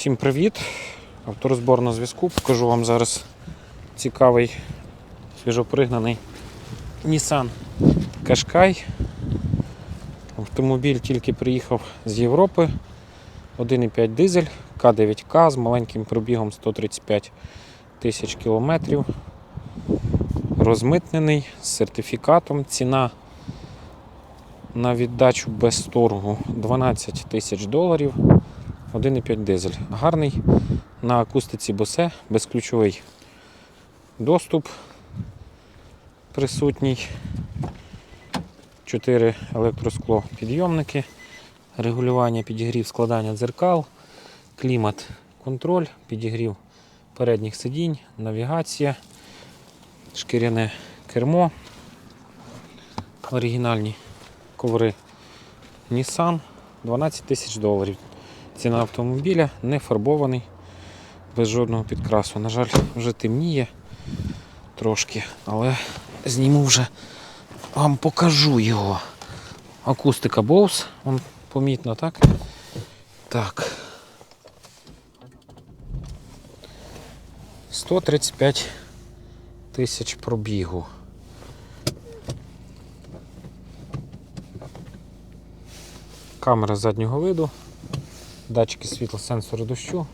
Всім привіт! Авторозбор на зв'язку. Покажу вам зараз цікавий свіжопригнаний Nissan Qashqai. Автомобіль тільки приїхав з Європи. 1,5 дизель К9К з маленьким пробігом 135 тисяч кілометрів. Розмитнений з сертифікатом. Ціна на віддачу без торгу 12 тисяч доларів. 1,5 дизель. Гарний на акустиці Bose, безключовий доступ присутній. 4 електроскло підйомники, регулювання підігрів складання дзеркал, клімат, контроль, підігрів передніх сидінь, навігація, шкіряне кермо, оригінальні коври Nissan 12 тисяч доларів. Ціна автомобіля не фарбований, без жодного підкрасу. На жаль, вже темніє трошки, але зніму вже вам покажу його. Акустика Bose, он помітно, так? Так. 135 тисяч пробігу. Камера заднього виду датчики світла, сенсори дощу,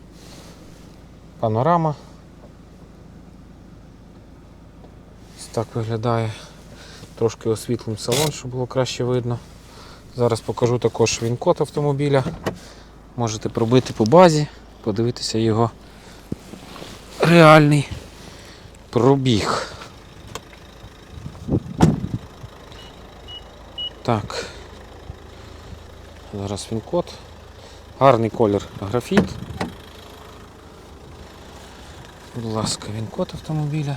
панорама. Ось так виглядає. Трошки освітлим салон, щоб було краще видно. Зараз покажу також він-код автомобіля. Можете пробити по базі, подивитися його реальний пробіг. Так. Зараз він код. Гарний колір графіт. Будь ласка, він код автомобіля.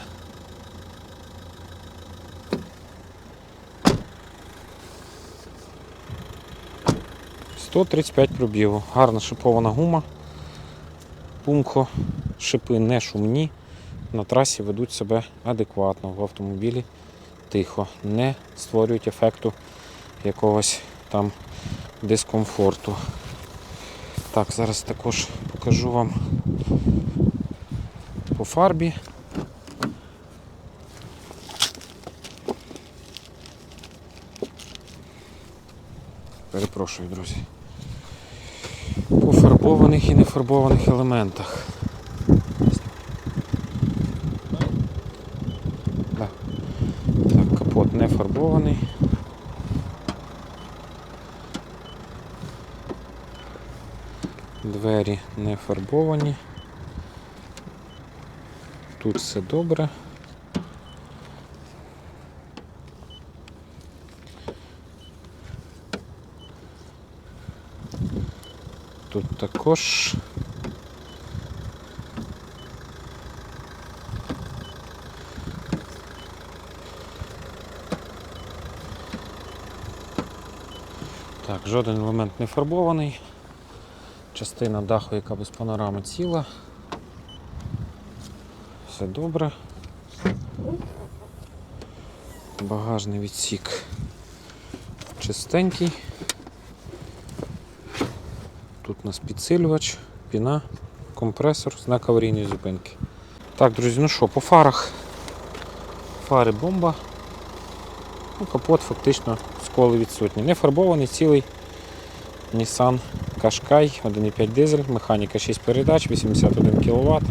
Сто тридцять п'ять пробігу. Гарна шипована гума. Пумко, шипи не шумні. На трасі ведуть себе адекватно в автомобілі тихо, не створюють ефекту якогось там дискомфорту. Так, зараз також покажу вам по фарбі. Перепрошую, друзі. По фарбованих і нефарбованих елементах. Так, капот не фарбований. Двері не фарбовані. Тут все добре. Тут також. Так, жоден елемент не фарбований. Частина даху, яка без панорами ціла. Все добре. Багажний відсік чистенький. Тут у нас підсилювач, піна, компресор, знак аварійної зупинки. Так, друзі, ну що, по фарах. Фари бомба. Ну, капот фактично сколи відсутні. Не фарбований цілий Nissan Qashqai 1,5 дизель, механіка 6 передач, 81 кВт,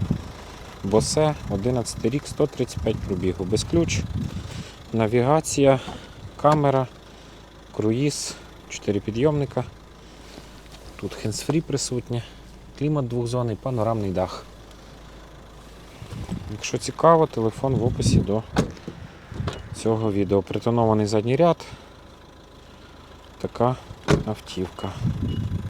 Bose, 11 рік, 135 пробігу. Без ключ, навігація, камера, круїз, 4 підйомника. Тут хендсфрі присутнє, клімат двохзонний, панорамний дах. Якщо цікаво, телефон в описі до цього відео. Притонований задній ряд. Така автівка.